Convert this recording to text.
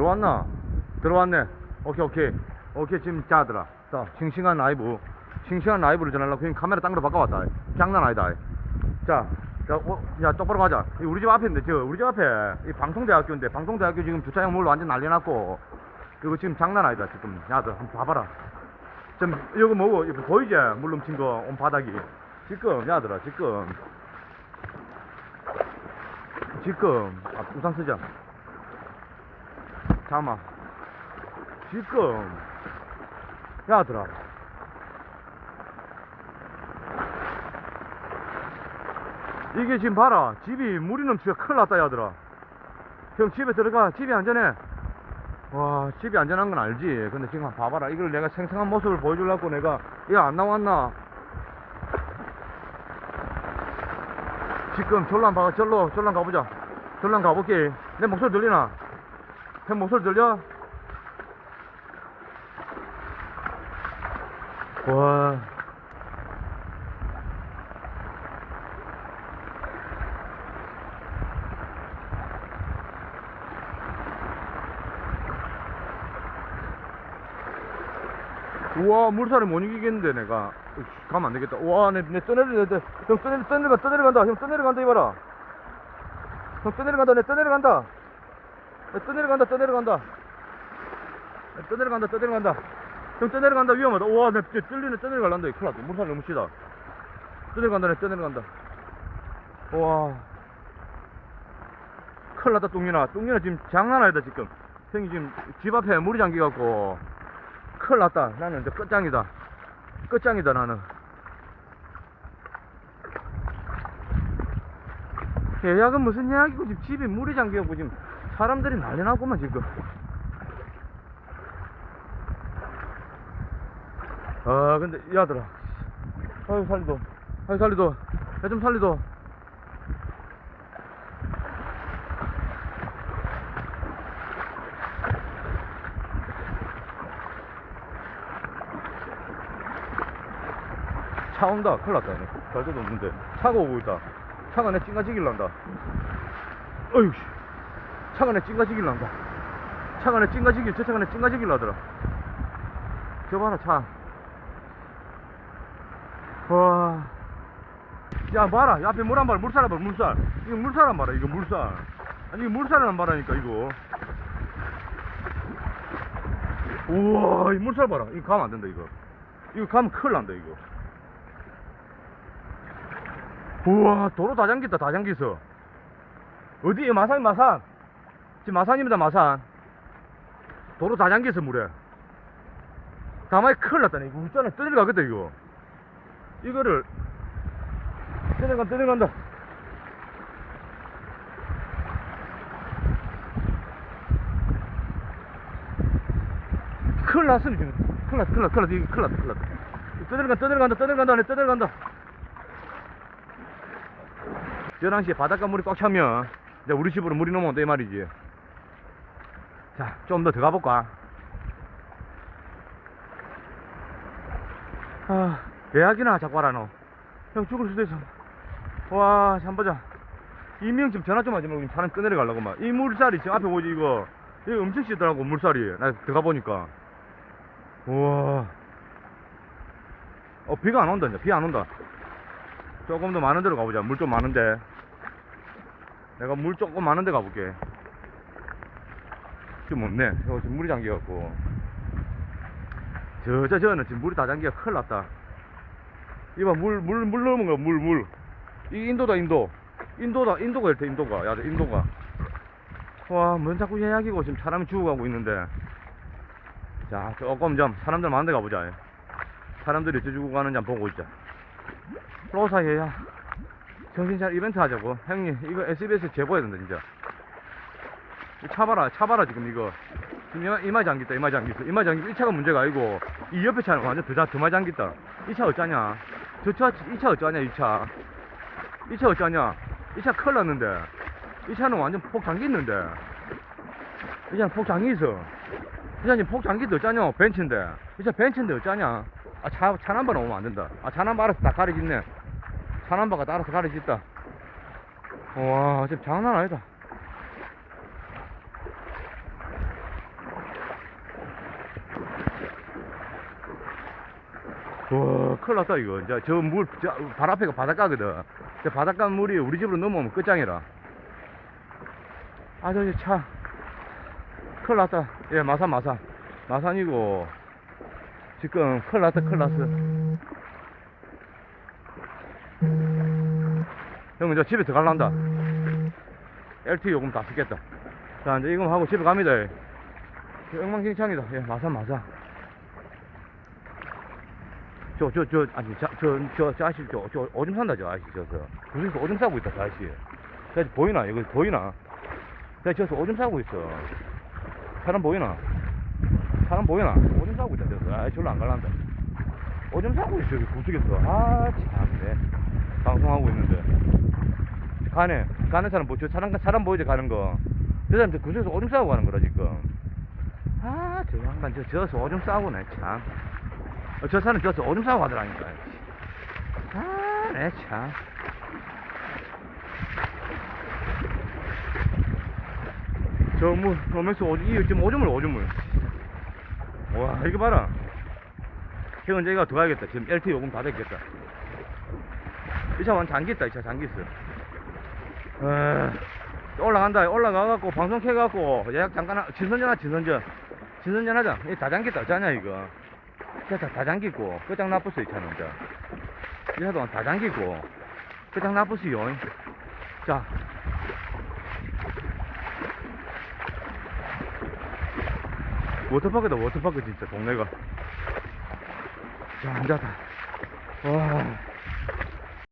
들어왔나? 들어왔네. 오케이, 오케이. 오케이, 지금 자들아. 자, 싱싱한 라이브. 싱싱한 라이브를 전하려고 형님 카메라 딴 거로 바꿔왔다. 장난 아니다. 자, 자, 어, 야, 똑바로 가자. 이 우리 집 앞인데, 저, 우리 집 앞에, 이 방송대학교인데, 방송대학교 지금 주차장 물 완전 난리 났고, 이거 지금 장난 아니다, 지금. 야, 너 한번 봐봐라. 좀, 이거 뭐고, 이거 보이지? 물 넘친 거, 온 바닥이. 지금, 야 들아, 지금. 지금, 아, 우산 쓰자. 잠깐만. 지금, 야들아. 이게 지금 봐라. 집이 물이 넘치가 큰일 났다, 야들아. 형, 집에 들어가. 집이 안전해. 와, 집이 안전한 건 알지. 근데 지금 봐봐라. 이걸 내가 생생한 모습을 보여주려고 내가, 이거 안 나왔나? 지금 한 봐. 절로, 한 가보자. 한 가볼게. 내 목소리 들리나? 형 목소리 들려? 와. 우와 물살을 못 이기겠는데 내가. 으이씨, 가면 안 되겠다. 우와 내, 내 떠내려 내, 형 떠내려 떠내려가 떠내려간다. 형 떠내려간다 이봐라. 형 떠내려간다 내 떠내려간다. 내 떠내려간다 떠내려간다. 내 떠내려간다 떠내려간다. 형 떠내려간다 위험하다. 우와 내 진짜 뚫리네 떠내려갈란다 큰일 났다. 물살 너무 시다. 떠내려간다 내 떠내려간다. 우와. 큰일 났다 뚱이나 뚱이나 지금 장난 아니다 지금. 형이 지금 집 앞에 물이 잠겨갖고. 큰일 났다. 나는 이제 끝장이다. 끝장이다, 나는. 예약은 무슨 예약이고, 지금 집에 물이 잠겨갖고, 지금 사람들이 난리 났구만, 지금. 아, 근데, 야들아. 아유, 살리도. 아유, 살리도. 야, 좀 살리도. 차 온다. 큰일 났다. 네. 갈 데도 없는데. 차가 오고 있다. 차가 내 찡가지길란다. 어휴, 씨. 차가 내 찡가지길란다. 차가 내 찡가지길, 저 차가 내 찡가지길라더라. 저 봐라, 차. 와. 야, 봐라. 옆에 물한 봐라. 물살 한 봐라, 물살. 이거 물살 한 봐라, 이거 물살. 아니, 이거 물살을 한 봐라니까, 이거. 우와, 이 물살 봐라. 이거 가면 안 된다, 이거. 이거 가면 큰일 난다, 이거. 우와 도로 다 잠겼다 다 잠겼어 어디 마산 마산 지금 마산입니다 마산. 도로 다 잠겼어 물에. 가만히 큰일 났다네. 이거 웃잖아 떠내려가겠다 이거. 이거를. 떠내간다 떠내간다. 큰일 났으니 지금. 큰일 났다 큰일 났다 큰일 났다 큰일 났다 큰일 났다 떠내려간다 떠내려간다 네, 떠내려간다. 11시에 바닷가 물이 꽉 차면 이제 우리 집으로 물이 넘어온다 이 말이지 자 좀 더 들어가 볼까? 아 예약이나 자꾸 하라 너 형 죽을 수도 있어. 와참 보자. 이명 좀 전화 좀 하지 말고 차는 꺼내려 가려고 막 이 물살이 지금 앞에 보지 이거? 이거 엄청 시더라고 물살이. 나 들어가 보니까. 우와. 어 비가 안 온다 이제. 비 안 온다. 조금 더 많은 데로 가보자. 물 좀 많은데. 내가 물 조금 많은 데 가볼게. 지금 없네. 이거 지금 물이 잠겨갖고. 저, 저, 저는 지금 물이 다 잠겨. 큰일 났다. 이봐, 물, 물, 물 넘은 거야, 물, 물. 이 인도다, 인도. 인도다, 인도가 이렇대, 인도가. 야, 인도가. 와, 뭔 자꾸 예약이고 지금 사람이 죽어가고 있는데. 자, 조금 좀 사람들 많은 데 가보자. 사람들이 어째 죽고 가는지 한번 보고 있자. 로사예야 정신차려 이벤트 하자고 형님 이거 SBS에 제보해야 된다 진짜 이 차 봐라 차 봐라 지금 이거. 이마, 이마 잠겼다 이마 잠겼어. 이마 잠겼어 이 차가 문제가 아니고 이 옆에 차는 완전 드자 드마 잠겼다. 이 차 어쩌냐? 저차이 차 어쩌냐 이차? 이 차 어쩌냐? 이 차 큰일 났는데. 이 차는 완전 폭 잠겼는데. 이 차는 폭 잠기있어. 이 차는 폭 잠기도 어쩌냐? 벤츠인데. 이 차 벤츠인데 어쩌냐? 아, 차, 차 남바는 오면 안 된다. 아, 차 남바 알아서 다 가려짓네. 차 남바가 다 알아서 가려짓다. 와, 지금 장난 아니다. 와, 큰일 났다, 이거. 이제 저 물, 저, 발 앞에가 바닷가거든. 저 바닷가 물이 우리 집으로 넘어오면 끝장이라. 아, 저기 차. 큰일 났다. 예, 마산, 마산. 마산이고. 지금 큰일 났다, 큰일 났어. 형, 이제 집에 들어갈란다. LT 요금 다 쓰겠다. 자, 이제 이거 하고 집에 갑니다. 엉망진창이다. 예, 마산, 마산. 저, 저, 저, 아니, 자, 저, 저, 저 아저씨, 저, 저, 오줌 산다, 저 아저씨, 저서. 구석에서 오줌 싸고 있다, 저 아저씨. 저 아저씨 보이나? 이거 보이나? 저, 저서 오줌 싸고 있어. 사람 보이나? 사람 보이나? 오줌 싸고 있다, 저서. 아, 저로 안 갈란다. 오줌 싸고 있어, 여기 구석에서. 아, 참네. 방송하고 있는데. 가네. 가는 사람, 뭐, 저 사람, 사람 보이지, 가는 거. 저 사람 저 구석에서 오줌 싸고 가는 거라, 지금. 아, 저 양반, 저, 저서 오줌 싸고네, 참. 어, 저 사람 저서 오줌 싸고 가더라니까. 아, 내 참. 저, 뭐, 오면서 오줌, 이, 지금 오줌을, 오줌을. 와, 이거 봐라. 최근 제가 들어가야겠다. 지금 LT 요금 다 됐겠다. 이 차완 잠겼다, 이차 잠겼어. 에, 올라간다. 올라가갖고, 방송 켜갖고, 예약 잠깐, 하- 진선전 하자, 진선전. 진선전 하자. 이다 잠겼다, 어쩌냐, 이거. 자, 다, 다 잠기고, 끝장 나쁘어, 이 차는, 자. 이 차도 다 잠기고, 끝장 나쁘어요. 자. 워터파크다, 워터파크, 진짜, 동네가. 자, 앉아다. 와.